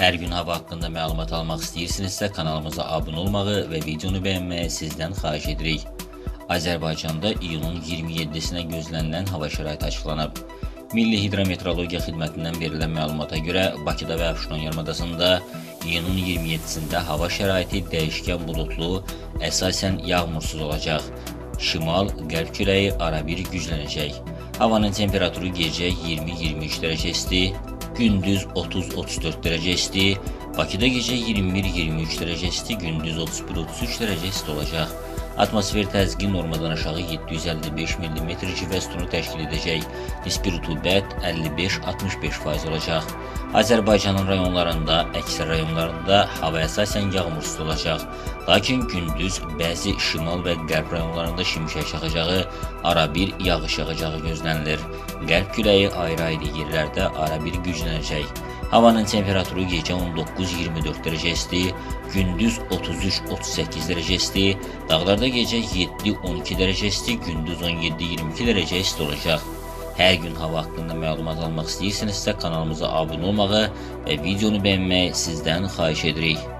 Hər gün hava haqqında məlumat almaq istəyirsinizsə kanalımıza abunə olmağı və videonu bəyənməyi sizdən xahiş edirik. Azərbaycanda iyunun 27-sinə gözlənilən hava şəraiti açıqlanıb. Milli Hidrometeorologiya Xidmətindən verilən məlumata görə Bakıda və Abşeron yarımadasında iyunun 27-sində hava şəraiti dəyişkən buludlu, əsasən yağmursuz olacaq. Şimal-qərb küləyi arabir güclənəcək. Havanın temperaturu gecə 20-23 dərəcə isti, gündüz 30-34 dərəcə isti, Bakıda gecə 21-23 dərəcə isti, gündüz 31-33 dərəcə isti olacaq. Atmosfer təzyiqi normadan aşağı 755 mm civə sütunu təşkil edəcək. Nisbi rütubət 55-65% olacaq. Azərbaycanın rayonlarında, əksər rayonlarında hava əsasən yağmursuz olacaq. Lakin gündüz bəzi şimal və qərb rayonlarında şimşək çaxacağı, arabir yağış yağacağı gözlənilir. Qərb küləyi ayrı-ayrı yerlərdə arabir güclənəcək. Havanın temperaturu gecə 19-24 dərəcə isti, gündüz 33-38 dərəcə isti, dağlarda gecə 7-12 dərəcə isti, gündüz 17-22 dərəcə isti olacaq. Hər gün hava haqqında məlumat almaq istəyirsinizsə kanalımıza abunə olmağı və videonu bəyənməyi sizdən xahiş edirik.